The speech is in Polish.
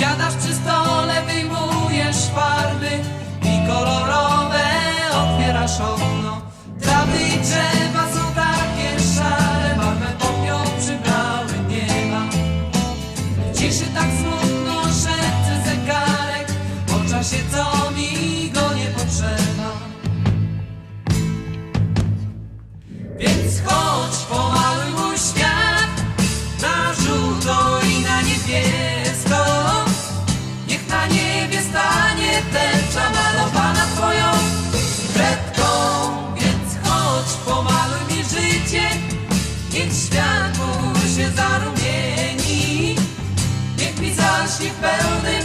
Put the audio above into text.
Siadasz przy stole, wyjmujesz farby i kolorowe otwierasz okno. Trawy drzewa są takie szare, barwę popiół nieba. Ciszy tak czasie, co mi go nie potrzeba. Więc chodź, pomaluj mój świat na żółto i na niebiesko. Niech na niebie stanie tęcza malowana twoją kredką. Więc chodź, pomaluj mi życie, niech świat mu się zarumieni. Niech mi zaśnie pełny